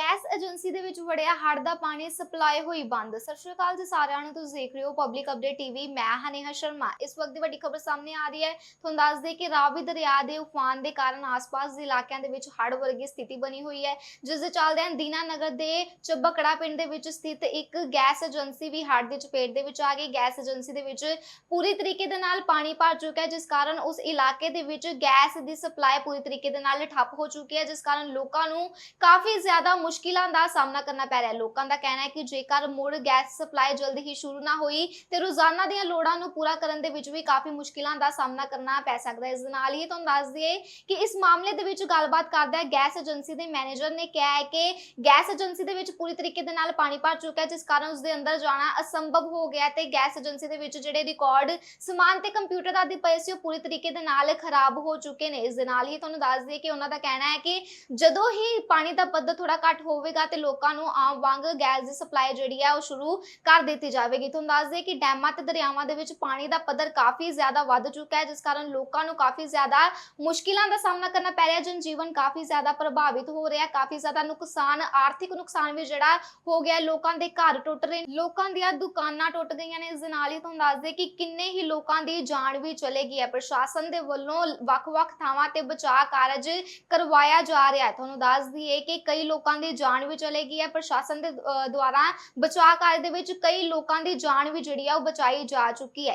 Gas agency ਦੇ ਵਿੱਚ ਵੜਿਆ ਹੜ੍ਹ ਦਾ ਪਾਣੀ ਸਪਲਾਈ ਹੋਈ ਬੰਦ। ਸਤਿ ਸ਼੍ਰੀ ਅਕਾਲ ਜੀ ਸਾਰਿਆਂ ਨੂੰ, ਤੁਸੀਂ ਦੇਖ ਰਹੇ ਹੋ ਪਬਲਿਕ ਅਪਡੇਟ ਟੀਵੀ ਮੈਂ ਹਨੇਹਾ ਸ਼ਰਮਾ। ਇਸ ਵਕਤ ਦੀ ਵੱਡੀ ਖਬਰ ਸਾਹਮਣੇ ਆ ਰਹੀ ਹੈ। ਤੁਹਾਨੂੰ ਦੱਸ ਦੇ ਕਿ ਰਾਵੀ ਦਰਿਆ ਦੇ ਉਫਾਨ ਦੇ ਕਾਰਨ ਆਸ-ਪਾਸ ਦੇ ਇਲਾਕਿਆਂ ਦੇ ਵਿੱਚ ਹੜ੍ਹ ਵਰਗੀ ਸਥਿਤੀ ਬਣੀ ਹੋਈ ਹੈ, ਜਿਸ ਦੇ ਚੱਲਦਿਆਂ ਦੀਨਾਨਗਰ ਦੇ ਚੱਬਕੜਾ ਪਿੰਡ ਦੇ ਵਿੱਚ ਸਥਿਤ ਇੱਕ ਗੈਸ ਏਜੰਸੀ ਵੀ ਹੜ੍ਹ ਦੀ ਚਪੇਟ ਦੇ ਵਿੱਚ ਆ ਗਈ। ਗੈਸ ਏਜੰਸੀ ਦੇ ਵਿੱਚ ਪੂਰੀ ਤਰੀਕੇ ਦੇ ਨਾਲ ਪਾਣੀ ਭਰ ਚੁੱਕਾ ਹੈ, ਜਿਸ ਕਾਰਨ ਉਸ ਇਲਾਕੇ ਦੇ ਵਿੱਚ ਗੈਸ ਦੀ ਸਪਲਾਈ ਪੂਰੀ ਤਰੀਕੇ ਦੇ ਨਾਲ ਠੱਪ ਹੋ ਚੁੱਕੀ ਹੈ, ਜਿਸ ਕਾਰਨ ਲੋਕਾਂ ਨੂੰ ਕਾਫੀ ਜ਼ਿਆਦਾ ਮੁਸ਼ਕਿਲਾਂ ਦਾ ਸਾਹਮਣਾ ਕਰਨਾ ਪੈ ਰਿਹਾ। ਲੋਕਾਂ ਦਾ ਕਹਿਣਾ ਹੈ ਕਿ ਜੇਕਰ ਮੁੜ ਗੈਸ ਸਪਲਾਈ ਜਲਦ ਹੀ ਸ਼ੁਰੂ ਨਾ ਹੋਈ ਤੇ ਰੋਜ਼ਾਨਾ ਦੀਆਂ ਲੋੜਾਂ ਨੂੰ ਪੂਰਾ ਕਰਨ ਦੇ ਵਿੱਚ ਵੀ ਕਾਫੀ ਮੁਸ਼ਕਿਲਾਂ ਦਾ ਸਾਹਮਣਾ ਕਰਨਾ ਪੈ ਸਕਦਾ ਹੈ। ਇਸ ਦੇ ਨਾਲ ਹੀ ਤੁਹਾਨੂੰ ਦੱਸ ਦਈਏ ਕਿ ਇਸ ਮਾਮਲੇ ਦੇ ਵਿੱਚ ਗੱਲਬਾਤ ਕਰਦਾ ਗੈਸ ਏਜੰਸੀ ਦੇ ਮੈਨੇਜਰ ਨੇ ਕਿਹਾ ਹੈ ਕਿ ਗੈਸ ਏਜੰਸੀ ਦੇ ਵਿੱਚ ਪੂਰੀ ਤਰੀਕੇ ਦੇ ਨਾਲ ਪਾਣੀ ਭਰ ਚੁੱਕਾ ਹੈ, ਜਿਸ ਕਾਰਨ ਉਸ ਦੇ ਅੰਦਰ ਜਾਣਾ ਅਸੰਭਵ ਹੋ ਗਿਆ ਹੈ ਤੇ ਗੈਸ ਏਜੰਸੀ ਦੇ ਵਿੱਚ ਜਿਹੜੇ ਰਿਕਾਰਡ, ਸਮਾਨ ਤੇ ਕੰਪਿਊਟਰ ਆਦਿ ਪਏ ਸੀ, ਉਹ ਪੂਰੀ ਤਰੀਕੇ ਦੇ ਨਾਲ ਖਰਾਬ ਹੋ ਚੁੱਕੇ ਨੇ। ਇਸ ਦੇ ਨਾਲ ਹੀ ਤੁਹਾਨੂੰ ਦੱਸ ਦਈਏ ਕਿ ਉਹਨਾਂ ਦਾ ਕਹਿਣਾ ਹੈ ਕਿ ਜਦੋਂ ਹੀ ਪਾਣੀ ਦਾ ਪੱਧਰ ਥੋੜਾ ਘੱਟ ਹੋਵੇਗਾ ਤੇ ਲੋਕਾਂ ਨੂੰ ਆਮ ਵਾਂਗ ਗੈਸ ਦੀ ਸਪਲਾਈ ਜਿਹੜੀ ਹੈ ਉਹ ਸ਼ੁਰੂ ਕਰ ਦਿੱਤੀ ਜਾਵੇਗੀ। ਤੁਹਾਨੂੰ ਦੱਸ ਦਈਏ ਕਿ ਡੈਮਾਂ ਤੇ ਦਰਿਆਵਾਂ ਦੇ ਵਿੱਚ ਪਾਣੀ ਦਾ ਪੱਧਰ ਕਾਫੀ ਜ਼ਿਆਦਾ ਵੱਧ ਚੁੱਕਾ ਹੈ, ਜਿਸ ਕਾਰਨ ਲੋਕਾਂ ਨੂੰ ਕਾਫੀ ਜ਼ਿਆਦਾ ਮੁਸ਼ਕਿਲਾਂ ਦਾ ਸਾਹਮਣਾ ਕਰਨਾ ਪੈ ਰਿਹਾ ਹੈ। ਜਨਜੀਵਨ ਕਾਫੀ ਜ਼ਿਆਦਾ ਪ੍ਰਭਾਵਿਤ ਹੋ ਰਿਹਾ ਕਾਫੀ ਜ਼ਿਆਦਾ ਨੁਕਸਾਨ, ਆਰਥਿਕ ਨੁਕਸਾਨ ਵੀ ਜਿਹੜਾ ਹੋ ਗਿਆ ਲੋਕਾਂ ਦੇ ਘਰ ਟੁੱਟ ਰਹੇ ਲੋਕਾਂ ਦੀਆਂ ਦੁਕਾਨਾਂ ਟੁੱਟ ਗਈਆਂ ਨੇ। ਇਸ ਦੇ ਨਾਲ ਹੀ ਤੁਹਾਨੂੰ ਦੱਸ ਦੇ ਕਿ ਕਿੰਨੇ ਹੀ ਲੋਕਾਂ ਦੀ ਜਾਨ ਵੀ ਚਲੇ ਗਈ ਹੈ। ਪ੍ਰਸ਼ਾਸਨ ਦੇ ਵੱਲੋਂ ਵੱਖ-ਵੱਖ ਥਾਵਾਂ ਤੇ ਬਚਾਅ ਕਾਰਜ ਕਰਵਾਇਆ ਜਾ ਰਿਹਾ ਹੈ। ਤੁਹਾਨੂੰ ਦੱਸ ਦਈਏ ਕਿ ਕਈ ਲੋਕਾਂ ਦੀ ਜਾਨ ਵੀ ਚਲੇ ਗਈ ਹੈ। ਪ੍ਰਸ਼ਾਸਨ ਦੇ ਅਹ, ਦੁਆਰਾ ਬਚਾਅ ਕਾਰਜ ਦੇ ਵਿੱਚ ਕਈ ਲੋਕਾਂ ਦੀ ਜਾਨ ਵੀ ਜਿਹੜੀ ਆ ਉਹ ਬਚਾਈ ਜਾ ਚੁੱਕੀ ਹੈ।